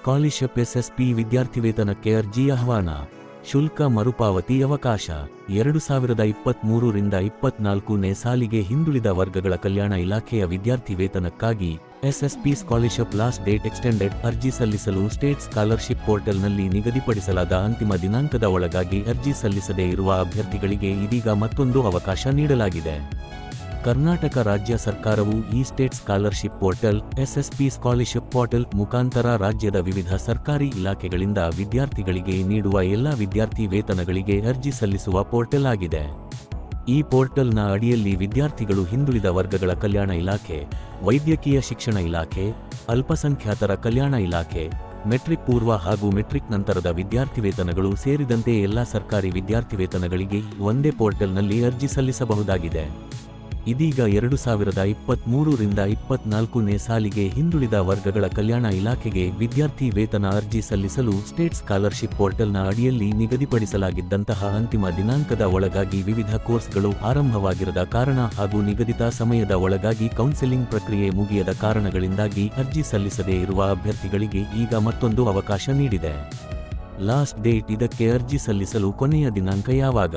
Scholarship SSP ವಿದ್ಯಾರ್ಥಿ ವೇತನಕ್ಕೆ ಅರ್ಜಿ ಆಹ್ವಾನ. ಶುಲ್ಕ ಮರುಪಾವತಿ ಅವಕಾಶ. ಎರಡು ಸಾವಿರದ ಇಪ್ಪತ್ತ್ಮೂರರಿಂದ ಇಪ್ಪತ್ನಾಲ್ಕನೇ ಸಾಲಿಗೆ ಹಿಂದುಳಿದ ವರ್ಗಗಳ ಕಲ್ಯಾಣ ಇಲಾಖೆಯ ವಿದ್ಯಾರ್ಥಿ ವೇತನಕ್ಕಾಗಿ SSP scholarship last date extended ಅರ್ಜಿ ಸಲ್ಲಿಸಲು ಸ್ಟೇಟ್ ಸ್ಕಾಲರ್ಶಿಪ್ ಪೋರ್ಟಲ್ನಲ್ಲಿ ನಿಗದಿಪಡಿಸಲಾದ ಅಂತಿಮ ದಿನಾಂಕದ ಒಳಗಾಗಿ ಅರ್ಜಿ ಸಲ್ಲಿಸದೇ ಇರುವ ಅಭ್ಯರ್ಥಿಗಳಿಗೆ ಇದೀಗ ಮತ್ತೊಂದು ಅವಕಾಶ ನೀಡಲಾಗಿದೆ. ಕರ್ನಾಟಕ ರಾಜ್ಯ ಸರ್ಕಾರವು ಈ state scholarship portal SSP scholarship portal ಮುಖಾಂತರ ರಾಜ್ಯದ ವಿವಿಧ ಸರ್ಕಾರಿ ಇಲಾಖೆಗಳಿಂದ ವಿದ್ಯಾರ್ಥಿಗಳಿಗೆ ನೀಡುವ ಎಲ್ಲ ವಿದ್ಯಾರ್ಥಿ ವೇತನಗಳಿಗೆ ಅರ್ಜಿ ಸಲ್ಲಿಸುವ ಪೋರ್ಟಲ್ ಆಗಿದೆ. ಈ ಪೋರ್ಟಲ್ನ ಅಡಿಯಲ್ಲಿ ವಿದ್ಯಾರ್ಥಿಗಳು ಹಿಂದುಳಿದ ವರ್ಗಗಳ ಕಲ್ಯಾಣ ಇಲಾಖೆ, ವೈದ್ಯಕೀಯ ಶಿಕ್ಷಣ ಇಲಾಖೆ, ಅಲ್ಪಸಂಖ್ಯಾತರ ಕಲ್ಯಾಣ ಇಲಾಖೆ ಮೆಟ್ರಿಕ್ ಪೂರ್ವ ಹಾಗೂ ಮೆಟ್ರಿಕ್ ನಂತರದ ವಿದ್ಯಾರ್ಥಿ ವೇತನಗಳು ಸೇರಿದಂತೆ ಎಲ್ಲ ಸರ್ಕಾರಿ ವಿದ್ಯಾರ್ಥಿ ವೇತನಗಳಿಗೆ ಒಂದೇ ಪೋರ್ಟಲ್ನಲ್ಲಿ ಅರ್ಜಿ ಸಲ್ಲಿಸಬಹುದಾಗಿದೆ. ಇದೀಗ ಎರಡು ಸಾವಿರದ ಇಪ್ಪತ್ತ್ಮೂರರಿಂದ ಇಪ್ಪತ್ನಾಲ್ಕನೇ ಸಾಲಿಗೆ ಹಿಂದುಳಿದ ವರ್ಗಗಳ ಕಲ್ಯಾಣ ಇಲಾಖೆಗೆ ವಿದ್ಯಾರ್ಥಿ ವೇತನ ಅರ್ಜಿ ಸಲ್ಲಿಸಲು ಸ್ಟೇಟ್ ಸ್ಕಾಲರ್ಶಿಪ್ ಪೋರ್ಟಲ್ನ ಅಡಿಯಲ್ಲಿ ನಿಗದಿಪಡಿಸಲಾಗಿದ್ದಂತಹ ಅಂತಿಮ ದಿನಾಂಕದ ಒಳಗಾಗಿ ವಿವಿಧ ಕೋರ್ಸ್ಗಳು ಆರಂಭವಾಗಿರದ ಕಾರಣ ಹಾಗೂ ನಿಗದಿತ ಸಮಯದ ಒಳಗಾಗಿ ಕೌನ್ಸೆಲಿಂಗ್ ಪ್ರಕ್ರಿಯೆ ಮುಗಿಯದ ಕಾರಣಗಳಿಂದಾಗಿ ಅರ್ಜಿ ಸಲ್ಲಿಸದೇ ಇರುವ ಅಭ್ಯರ್ಥಿಗಳಿಗೆ ಈಗ ಮತ್ತೊಂದು ಅವಕಾಶ ನೀಡಿದೆ. ಲಾಸ್ಟ್ ಡೇಟ್ ಇದಕ್ಕೆ ಅರ್ಜಿ ಸಲ್ಲಿಸಲು ಕೊನೆಯ ದಿನಾಂಕ ಯಾವಾಗ?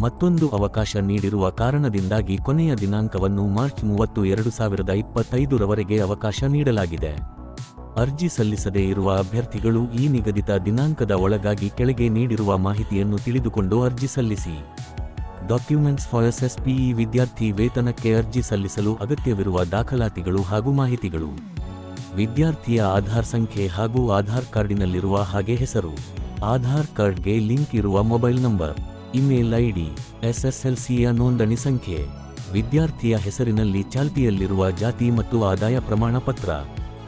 ಮತ್ತೊಂದು ಅವಕಾಶ ನೀಡಿರುವ ಕಾರಣದಿಂದಾಗಿ ಕೊನೆಯ ದಿನಾಂಕವನ್ನು ಮಾರ್ಚ್ ಮೂವತ್ತು ಎರಡು ಸಾವಿರದ ಇಪ್ಪತ್ತೈದರವರೆಗೆ ಅವಕಾಶ ನೀಡಲಾಗಿದೆ. ಅರ್ಜಿ ಸಲ್ಲಿಸದೇ ಇರುವ ಅಭ್ಯರ್ಥಿಗಳು ಈ ನಿಗದಿತ ದಿನಾಂಕದ ಒಳಗಾಗಿ ಕೆಳಗೆ ನೀಡಿರುವ ಮಾಹಿತಿಯನ್ನು ತಿಳಿದುಕೊಂಡು ಅರ್ಜಿ ಸಲ್ಲಿಸಿ. Documents for S S P ವಿದ್ಯಾರ್ಥಿ ವೇತನಕ್ಕೆ ಅರ್ಜಿ ಸಲ್ಲಿಸಲು ಅಗತ್ಯವಿರುವ ದಾಖಲಾತಿಗಳು ಹಾಗೂ ಮಾಹಿತಿಗಳು. ವಿದ್ಯಾರ್ಥಿಯ ಆಧಾರ್ ಸಂಖ್ಯೆ ಹಾಗೂ ಆಧಾರ್ ಕಾರ್ಡಿನಲ್ಲಿರುವ ಹಾಗೆ ಹೆಸರು. ಆಧಾರ್ ಕಾರ್ಡ್ಗೆ ಲಿಂಕ್ ಇರುವ ಮೊಬೈಲ್ ನಂಬರ್. ಇಮೇಲ್ ಐಡಿ ಎಸ್ಎಸ್ಎಲ್ಸಿಯ ನೋಂದಣಿ ಸಂಖ್ಯೆ, ವಿದ್ಯಾರ್ಥಿಯ ಹೆಸರಿನಲ್ಲಿ ಚಾಲ್ತಿಯಲ್ಲಿರುವ ಜಾತಿ ಮತ್ತು ಆದಾಯ ಪ್ರಮಾಣ ಪತ್ರ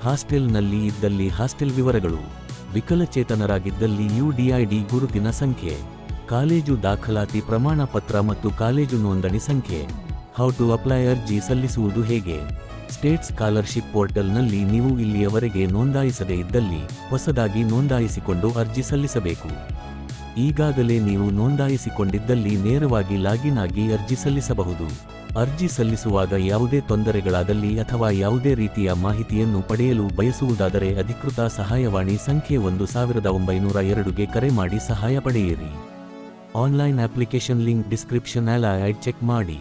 ಹಾಸ್ಟೆಲ್ನಲ್ಲಿ ಇದ್ದಲ್ಲಿ ಹಾಸ್ಟೆಲ್ ವಿವರಗಳು, ವಿಕಲಚೇತನರಾಗಿದ್ದಲ್ಲಿ ಯುಡಿಐಡಿ ಗುರುತಿನ ಸಂಖ್ಯೆ, ಕಾಲೇಜು ದಾಖಲಾತಿ ಪ್ರಮಾಣ ಪತ್ರ ಮತ್ತು ಕಾಲೇಜು ನೋಂದಣಿ ಸಂಖ್ಯೆ, ಹೌ ಟು ಅಪ್ಲೈ ಅರ್ಜಿ ಸಲ್ಲಿಸುವುದು ಹೇಗೆ, ಸ್ಟೇಟ್ ಸ್ಕಾಲರ್ಶಿಪ್ ಪೋರ್ಟಲ್ನಲ್ಲಿ ನೀವು ಇಲ್ಲಿಯವರೆಗೆ ನೋಂದಾಯಿಸದೇ ಇದ್ದಲ್ಲಿ ಹೊಸದಾಗಿ ನೋಂದಾಯಿಸಿಕೊಂಡು ಅರ್ಜಿ ಸಲ್ಲಿಸಬೇಕು. ಈಗಾಗಲೇ ನೀವು ನೋಂದಾಯಿಸಿಕೊಂಡಿದ್ದಲ್ಲಿ ನೇರವಾಗಿ ಲಾಗಿನ್ ಆಗಿ ಅರ್ಜಿ ಸಲ್ಲಿಸಬಹುದು. ಅರ್ಜಿ ಸಲ್ಲಿಸುವಾಗ ಯಾವುದೇ ತೊಂದರೆಗಳಾದಲ್ಲಿ ಅಥವಾ ಯಾವುದೇ ರೀತಿಯ ಮಾಹಿತಿಯನ್ನು ಪಡೆಯಲು ಬಯಸುವುದಾದರೆ ಅಧಿಕೃತ ಸಹಾಯವಾಣಿ ಸಂಖ್ಯೆ ಒಂದು ಸಾವಿರದ ಒಂಬೈನೂರ ಎರಡುಗೆ ಕರೆ ಮಾಡಿ ಸಹಾಯ ಪಡೆಯಿರಿ. Online application link description I check ಮಾಡಿ.